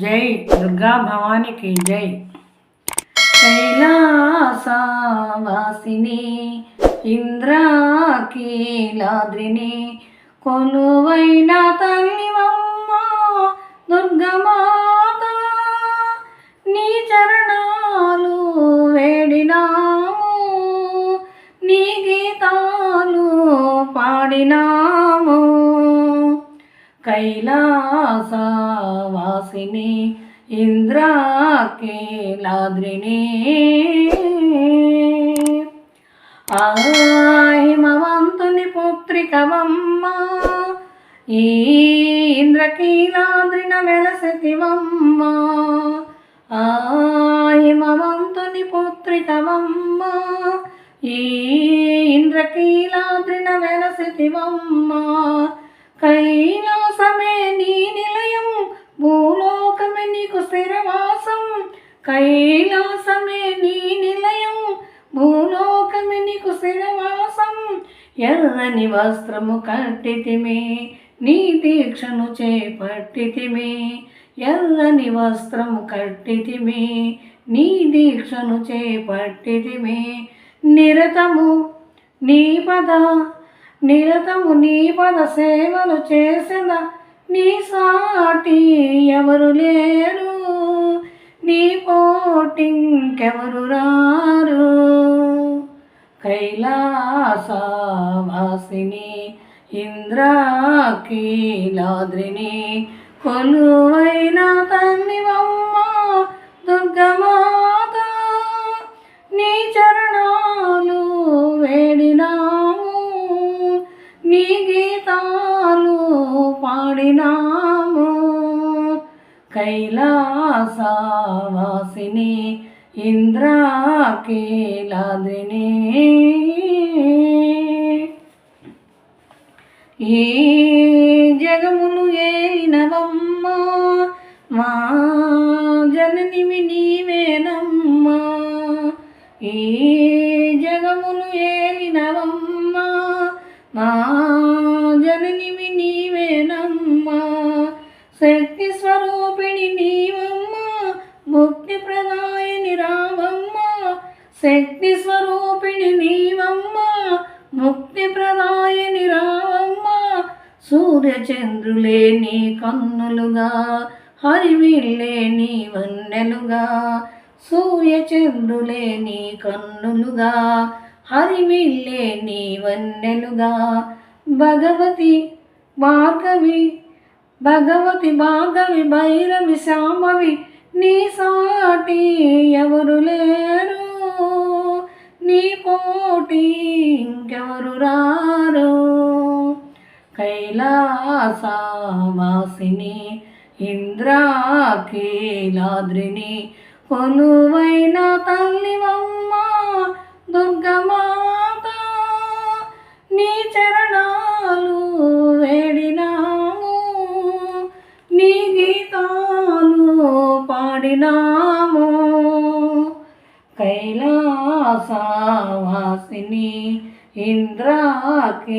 జై దుర్గా భవానికి జై. కైలాసావాసిని ఇంద్రాకీలాద్రిని కొలువైన తల్లివమ్మ దుర్గమాత నీ చరణాలు వేడినాము నీ గీతాలు పాడినా కైలాసవాసిని ఇంద్రాకేలాద్రిని. ఆ హిమవంతుని పుత్రికవమ్మ ఈ ఇంద్రకీలాద్రిన వెలసతివమ్మ ఆ హిమవంతుని పుత్రికవమ్మ ఈ ఇంద్రకీలాద్రిన వెలసతివమ్మ కైలాసమే నీ నిలయం భూలోకమే నీకు శిరవాసం. ఎర్రని వస్త్రము కట్టితిమే నీ దీక్షను చేపట్టితిమే. ఎర్రని వస్త్రము కట్టితిమే నీ దీక్షను చేపట్టితిమే. నిరతము నీ పద నిరతము నీ పద సేవలు చేసిన నీ సాటి ఎవరు లేరు. నీ పోటింకెవరు రారు? కైలాసవాసిని ఇంద్రాకీలాద్రిని కొలువైన తల్లివమ్మ దుర్గమాత. నీ చరణాలు వేడినాము నీ గీతాలు పాడినా కైలాసవాసిని ఇంద్రాకీలాద్రిని ఈ జగములు ఏలినవమ్మ మా జననివి నీవేనమ్మా. ఈ జగములు ఏలినవమ్మ మా శక్తి స్వరూపిణి నీవమ్మ ముక్తి ప్రదాయని రావమ్మ. సూర్యచంద్రులే నీ కన్నులుగా హరివిల్లే నీ వన్నెలుగా. సూర్యచంద్రులే నీ కన్నులుగా హరివిల్లే నీ వన్నెలుగా. భగవతి భాగవి భగవతి భాగవి భైరవి శాంభవి నీ సాటి ఎవరు లేరు పోటీ ఇంకెవరు రారు? కైలాసవాసిని ఇంద్రాకీలాద్రిని కొలువైన తల్లివమ్మ దుర్గమాత నీ చరణాలు వేడినాము నీ గీతాలు పాడినాము. కైలా కైలాసవాసిని ఇంద్రాకీలాద్రిని.